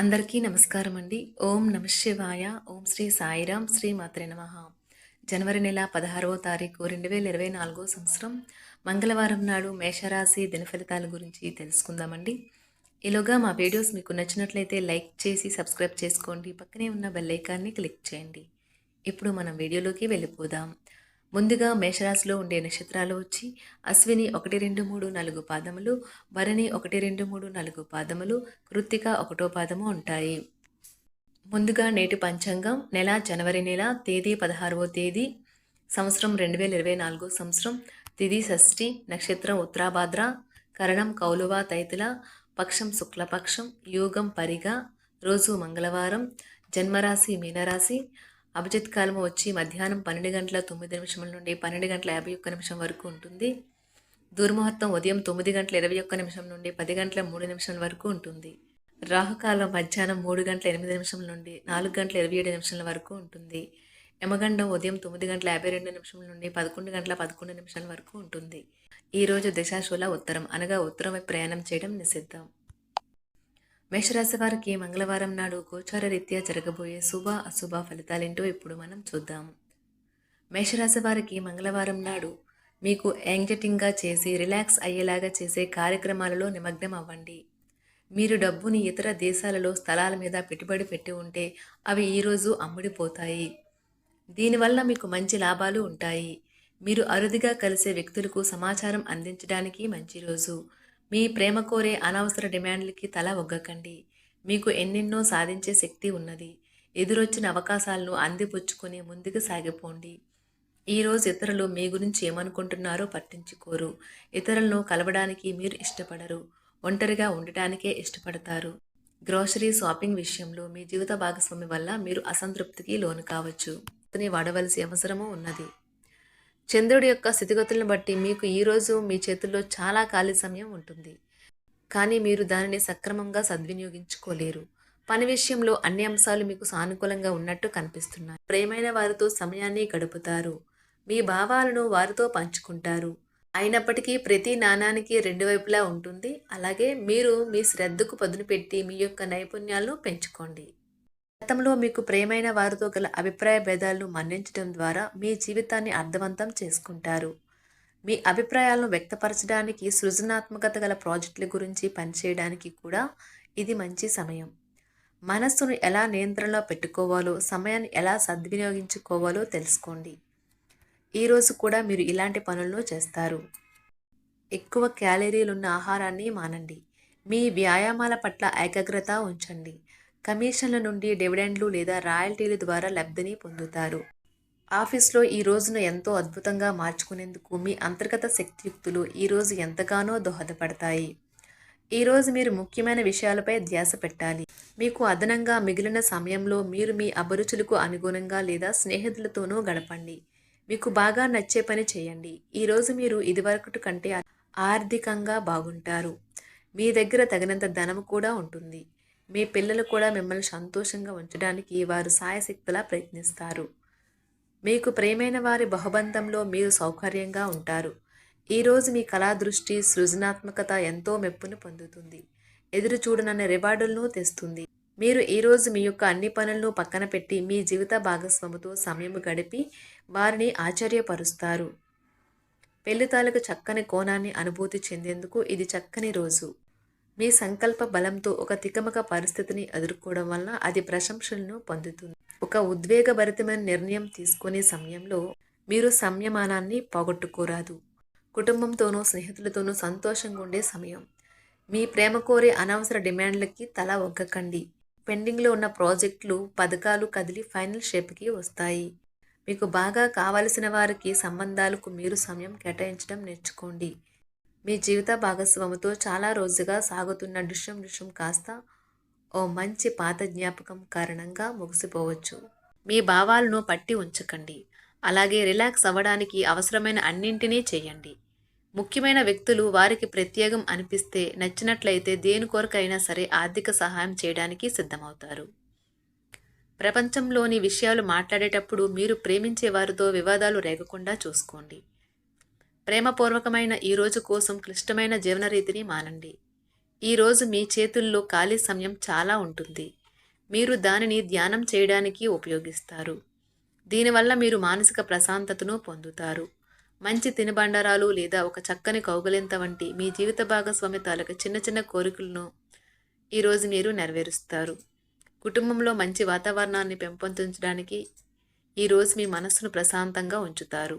అందరికీ నమస్కారం అండి ఓం నమ శివాయ. ఓం శ్రీ సాయిరాం శ్రీ మాత్రే నమ. జనవరి నెల పదహారవ తారీఖు రెండు వేల ఇరవై నాలుగో సంవత్సరం. మంగళవారం నాడు మేషరాశి దిన ఫలితాల గురించి తెలుసుకుందామండి. ఈలోగా మా వీడియోస్ మీకు నచ్చినట్లయితే లైక్ చేసి సబ్స్క్రైబ్ చేసుకోండి. పక్కనే ఉన్న బెల్ ఐకాన్ని క్లిక్ చేయండి. ఇప్పుడు మనం వీడియోలోకి వెళ్ళిపోదాం. ముందుగా మేషరాశిలో ఉండే నక్షత్రాలు వచ్చి అశ్విని ఒకటి రెండు మూడు నాలుగు పాదములు భరణి ఒకటి రెండు మూడు నాలుగు పాదములు కృత్తిక ఒకటో పాదము ఉంటాయి. ముందుగా నేటి పంచాంగం నెల జనవరి నెల తేదీ పదహారవ తేదీ సంవత్సరం రెండు వేల ఇరవై నాలుగో సంవత్సరం తిది షష్ఠి నక్షత్రం ఉత్తరాభాద్ర కరణం కౌలువ తైతుల పక్షం శుక్లపక్షం యోగం పరిగ రోజు మంగళవారం జన్మరాశి మీనరాశి అభిజిత్ కాలం వచ్చి మధ్యాహ్నం పన్నెండు గంటల తొమ్మిది నిమిషముల నుండి పన్నెండు గంటల యాభై ఒక్క నిమిషం వరకు ఉంటుంది. దుర్ముహూర్తం ఉదయం తొమ్మిది గంటల ఇరవై ఒక్క నిమిషం నుండి పది గంటల మూడు నిమిషాల వరకు ఉంటుంది. రాహుకాలం మధ్యాహ్నం మూడు గంటల ఎనిమిది నిమిషం నుండి నాలుగు గంటల ఇరవై ఏడు నిమిషాల వరకు ఉంటుంది. యమగండం ఉదయం తొమ్మిది గంటల యాభై రెండు నిమిషం నుండి పదకొండు గంటల పదకొండు నిమిషాల వరకు ఉంటుంది. ఈరోజు దిశాశూల దశాశూల ఉత్తరం అనగా ఉత్తరం ప్రయాణం చేయడం నిషిద్ధం. మేషరాశి వారికి మంగళవారం నాడు గోచార రీత్యా జరగబోయే శుభ అశుభ ఫలితాలేంటో ఇప్పుడు మనం చూద్దాం మేషరాశి వారికి మంగళవారం నాడు మీకు యాంగ్జటింగ్గా చేసి రిలాక్స్ అయ్యేలాగా చేసే కార్యక్రమాలలో నిమగ్నం అవ్వండి. మీరు డబ్బుని ఇతర దేశాలలో స్థలాల మీద పెట్టుబడి పెట్టి ఉంటే అవి ఈరోజు అమ్ముడిపోతాయి. దీనివల్ల మీకు మంచి లాభాలు ఉంటాయి. మీరు అరుదుగా కలిసే వ్యక్తులకు సమాచారం అందించడానికి మంచి రోజు. మీ ప్రేమ కోరే అనవసర డిమాండ్లకి తల ఒగ్గకండి. మీకు ఎన్నెన్నో సాధించే శక్తి ఉన్నది. ఎదురొచ్చిన అవకాశాలను అందిపుచ్చుకొని ముందుకు సాగిపోండి. ఈరోజు ఇతరులు మీ గురించి ఏమనుకుంటున్నారో పట్టించుకోరు. ఇతరులను కలవడానికి మీరు ఇష్టపడరు. ఒంటరిగా ఉండటానికే ఇష్టపడతారు. గ్రోసరీ షాపింగ్ విషయంలో మీ జీవిత భాగస్వామి వల్ల మీరు అసంతృప్తికి లోను కావచ్చు. అతని వాడవలసి అవసరము ఉన్నది. చంద్రుడి యొక్క స్థితిగతులను బట్టి మీకు ఈరోజు మీ చేతుల్లో చాలా ఖాళీ సమయం ఉంటుంది. కానీ మీరు దానిని సక్రమంగా సద్వినియోగించుకోలేరు. పని విషయంలో అన్ని అంశాలు మీకు సానుకూలంగా ఉన్నట్టు కనిపిస్తున్నాయి. ప్రేమైన వారితో సమయాన్ని గడుపుతారు. మీ భావాలను వారితో పంచుకుంటారు. అయినప్పటికీ ప్రతి నాణానికి రెండు వైపులా ఉంటుంది. అలాగే మీరు మీ శ్రద్ధకు పదును పెట్టి మీ యొక్క నైపుణ్యాలను పెంచుకోండి. గతంలో మీకు ప్రేమైన వారితో గల అభిప్రాయ భేదాలను మన్నించడం ద్వారా మీ జీవితాన్ని అర్థవంతం చేసుకుంటారు. మీ అభిప్రాయాలను వ్యక్తపరచడానికి సృజనాత్మకత గల ప్రాజెక్టుల గురించి పనిచేయడానికి కూడా ఇది మంచి సమయం. మనస్సును ఎలా నియంత్రణలో పెట్టుకోవాలో సమయాన్ని ఎలా సద్వినియోగించుకోవాలో తెలుసుకోండి. ఈరోజు కూడా మీరు ఇలాంటి పనులను చేస్తారు. ఎక్కువ క్యాలరీలున్న ఆహారాన్ని మానండి. మీ వ్యాయామాల పట్ల ఏకాగ్రత ఉంచండి. కమిషన్ల నుండి డివిడెండ్లు లేదా రాయల్టీల ద్వారా లబ్ధిని పొందుతారు. ఆఫీస్లో ఈ రోజును ఎంతో అద్భుతంగా మార్చుకునేందుకు మీ అంతర్గత శక్తియుక్తులు ఈరోజు ఎంతగానో దోహదపడతాయి. ఈరోజు మీరు ముఖ్యమైన విషయాలపై ధ్యాస పెట్టాలి. మీకు అదనంగా మిగిలిన సమయంలో మీరు మీ అభిరుచులకు అనుగుణంగా లేదా స్నేహితులతోనూ గడపండి. మీకు బాగా నచ్చే పని చేయండి. ఈరోజు మీరు ఇదివరకటి కంటే ఆర్థికంగా బాగుంటారు. మీ దగ్గర తగినంత ధనం కూడా ఉంటుంది. మీ పిల్లలు కూడా మిమ్మల్ని సంతోషంగా ఉంచడానికి వారు సాయశక్తులా ప్రయత్నిస్తారు. మీకు ప్రేమైన వారి బహుబంధంలో మీరు సౌకర్యంగా ఉంటారు. ఈరోజు మీ కళా దృష్టి సృజనాత్మకత ఎంతో మెప్పును పొందుతుంది. ఎదురు చూడనన్న రివార్డులను తెస్తుంది. మీరు ఈరోజు మీ యొక్క అన్ని పనులను పక్కన పెట్టి మీ జీవిత భాగస్వామితో సమయం గడిపి వారిని ఆశ్చర్యపరుస్తారు. పెళ్ళి తాలూకు చక్కని కోణాన్ని అనుభూతి చెందేందుకు ఇది చక్కని రోజు. మీ సంకల్ప బలంతో ఒక తికమక పరిస్థితిని ఎదుర్కోవడం వలన అది ప్రశంసలను పొందుతుంది. ఒక ఉద్వేగభరితమైన నిర్ణయం తీసుకునే సమయంలో మీరు సంయమానాన్ని పోగొట్టుకోరాదు. కుటుంబంతోనూ స్నేహితులతోనూ సంతోషంగా ఉండే సమయం. మీ ప్రేమ కోరే అనవసర డిమాండ్లకి తల ఒగ్గకండి పెండింగ్లో ఉన్న ప్రాజెక్టులు పథకాలు కదిలి ఫైనల్ షేప్కి వస్తాయి. మీకు బాగా కావలసిన వారికి సంబంధాలకు మీరు సమయం కేటాయించడం నేర్చుకోండి. మీ జీవిత భాగస్వామితో చాలా రోజుగా సాగుతున్న డిషం డిషం కాస్త ఓ మంచి పాత జ్ఞాపకం కారణంగా ముగిసిపోవచ్చు. మీ భావాలను పట్టి ఉంచకండి. అలాగే రిలాక్స్ అవ్వడానికి అవసరమైన అన్నింటినీ చేయండి. ముఖ్యమైన వ్యక్తులు వారికి ప్రత్యేకం అనిపిస్తే నచ్చినట్లయితే దేని కొరకైనా సరే ఆర్థిక సహాయం చేయడానికి సిద్ధమవుతారు. ప్రపంచంలోని విషయాలు మాట్లాడేటప్పుడు మీరు ప్రేమించే వారితో వివాదాలు రేగకుండా చూసుకోండి. ప్రేమపూర్వకమైన ఈ రోజు కోసం క్లిష్టమైన జీవన రీతిని మానండి ఈరోజు మీ చేతుల్లో ఖాళీ సమయం చాలా ఉంటుంది. మీరు దానిని ధ్యానం చేయడానికి ఉపయోగిస్తారు. దీనివల్ల మీరు మానసిక ప్రశాంతతను పొందుతారు. మంచి తినుబండారాలు లేదా ఒక చక్కని కౌగలింత వంటి మీ జీవిత భాగస్వామి తాలూకు చిన్న చిన్న కోరికలను ఈరోజు మీరు నెరవేరుస్తారు. కుటుంబంలో మంచి వాతావరణాన్ని పెంపొందించడానికి ఈరోజు మీ మనస్సును ప్రశాంతంగా ఉంచుతారు.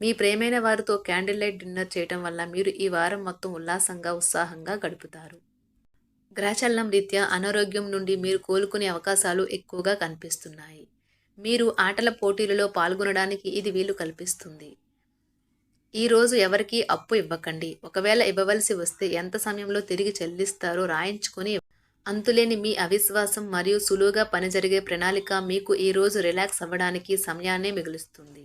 మీ ప్రేమైన వారితో క్యాండిల్ లైట్ డిన్నర్ చేయటం వల్ల మీరు ఈ వారం మొత్తం ఉల్లాసంగా ఉత్సాహంగా గడుపుతారు. గ్రహచలనం రీత్యా అనారోగ్యం నుండి మీరు కోలుకునే అవకాశాలు ఎక్కువగా కనిపిస్తున్నాయి. మీరు ఆటల పోటీలలో పాల్గొనడానికి ఇది వీలు కల్పిస్తుంది. ఈరోజు ఎవరికీ అప్పు ఇవ్వకండి. ఒకవేళ ఇవ్వవలసి వస్తే ఎంత సమయంలో తిరిగి చెల్లిస్తారో రాయించుకొని అంతులేని మీ అవిశ్వాసం మరియు సులువుగా పని జరిగే ప్రణాళిక మీకు ఈరోజు రిలాక్స్ అవ్వడానికి సమయాన్నే మిగులుస్తుంది.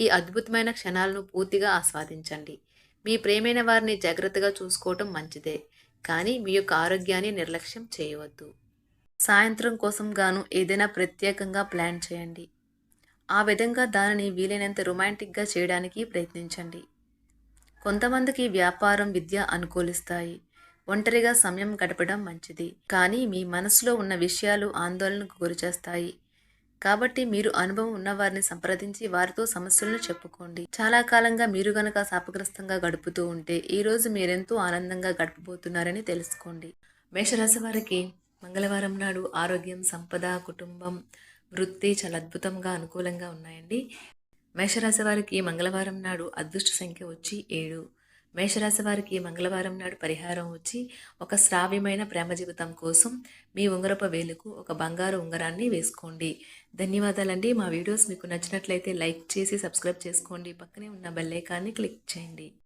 ఈ అద్భుతమైన క్షణాలను పూర్తిగా ఆస్వాదించండి. మీ ప్రేమైన వారిని జాగ్రత్తగా చూసుకోవటం మంచిదే కానీ మీ యొక్క ఆరోగ్యాన్ని నిర్లక్ష్యం చేయవద్దు. సాయంత్రం కోసం గాను ఏదైనా ప్రత్యేకంగా ప్లాన్ చేయండి. ఆ విధంగా దానిని వీలైనంత రొమాంటిక్గా చేయడానికి ప్రయత్నించండి. కొంతమందికి వ్యాపారం విద్య అనుకూలిస్తాయి. ఒంటరిగా సమయం గడపడం మంచిది కానీ మీ మనసులో ఉన్న విషయాలు ఆందోళనకు గురిచేస్తాయి. కాబట్టి మీరు అనుభవం ఉన్నవారిని సంప్రదించి వారితో సమస్యలను చెప్పుకోండి. చాలా కాలంగా మీరు గనక శాపగ్రస్తంగా గడుపుతూ ఉంటే ఈరోజు మీరెంతో ఆనందంగా గడపబోతున్నారని తెలుసుకోండి. మేషరాశి వారికి మంగళవారం నాడు ఆరోగ్యం సంపద కుటుంబం వృత్తి చాలా అద్భుతంగా అనుకూలంగా ఉన్నాయండి. మేషరాశి వారికి మంగళవారం నాడు అదృష్ట సంఖ్య వచ్చి ఏడు. మేషరాశి వారికి మంగళవారం నాడు పరిహారం వచ్చి ఒక శ్రావ్యమైన ప్రేమ జీవితం కోసం మీ ఉంగరప వేలుకు ఒక బంగారు ఉంగరాన్ని వేసుకోండి. ధన్యవాదాలండి. మా వీడియోస్ మీకు నచ్చినట్లయితే లైక్ చేసి సబ్స్క్రైబ్ చేసుకోండి. పక్కనే ఉన్న బెల్లైకాన్ని క్లిక్ చేయండి.